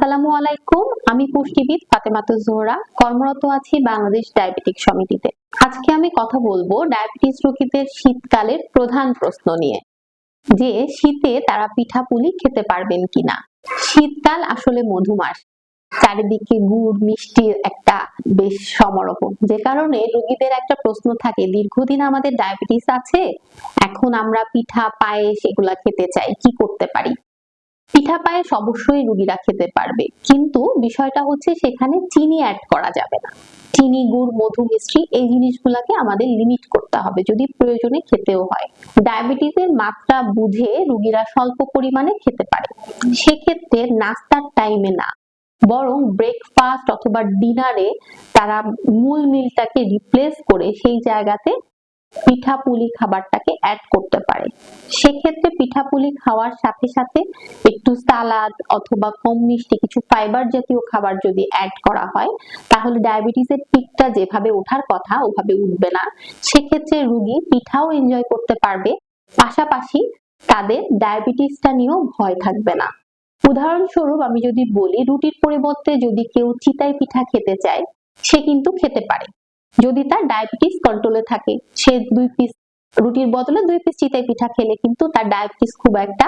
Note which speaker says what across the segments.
Speaker 1: আসসালামু আলাইকুম। আমি পুষ্টিবিদ ফাতেমাতুজ জোহরা। কর্মরত আছি বাংলাদেশ ডায়াবেটিক সমিতিতে। আজকে আমি কথা বলব ডায়াবেটিস রোগীদের শীতকালের প্রধান প্রশ্ন নিয়ে। যে শীতে তারা পিঠাপুলি খেতে পারবেন কিনা। শীতকাল আসলে মধুমাস। চারিদিকে গুড়, মিষ্টির একটা বেশ সমারোহ। যে কারণে রোগীদের একটা প্রশ্ন থাকে, দীর্ঘদিন আমাদের ডায়াবেটিস আছে? এখন আমরা পিঠা, পায়েস এগুলা খেতে চাই, কি করতে পারি? পিঠা পায়েস অবশ্যই রুগীরা খেতে পারবে। কিন্তু বিষয়টা হচ্ছে সেখানে চিনি অ্যাড করা যাবে না। চিনি, গুড়, মধু, মিষ্টি এই জিনিসগুলোকে আমাদের লিমিট করতে হবে যদি প্রয়োজনে খেতেও হয়। ডায়াবেটিসের মাত্রা বুঝে রুগীরা স্বল্প পরিমাণে খেতে পারে। সেক্ষেত্রে নাস্তার টাইমে না। বরং ব্রেকফাস্ট অথবা ডিনারে তারা মূল মিলটাকে রিপ্লেস করে সেই জায়গাতে পিঠাপুলি খাবারটাকে অ্যাড করতে পারে। সেক্ষেত্রে পিঠাপুলি খাওয়ার সাথে সাথে একটু সালাদ অথবা কম মিষ্টি কিছু ফাইবার জাতীয় খাবার যদি অ্যাড করা হয়, তাহলে ডায়াবেটিসের পিকটা যেভাবে ওঠার কথা, ওভাবে উঠবে না। সেক্ষেত্রে রুগী পিঠাও এনজয় করতে পারবে। পাশাপাশি তাদের ডায়াবেটিসটা নিয়েও ভয় থাকবে না। উদাহরণস্বরূপ আমি যদি বলি, রুটির পরিবর্তে যদি কেউ চিতাই পিঠা খেতে চায়, সে কিন্তু খেতে পারে। যদি তার ডায়াবেটিস কন্ট্রোলে থাকে, সে দুই পিস রুটির বদলে দুই পিস চিতাই পিঠা খেলে কিন্তু তার ডায়াবেটিস খুব একটা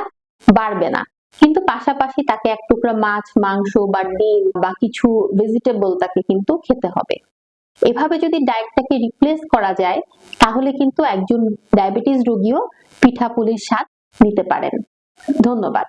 Speaker 1: বাড়বে না। কিন্তু পাশাপাশি তাকে এক টুকরা মাছ, মাংস বা ডিম বা কিছু ভেজিটেবল তাকে কিন্তু খেতে হবে। এভাবে যদি ডায়েটটাকে রিপ্লেস করা যায়, তাহলে কিন্তু একজন ডায়াবেটিস রোগীও পিঠাপুলির স্বাদ নিতে পারেন। ধন্যবাদ।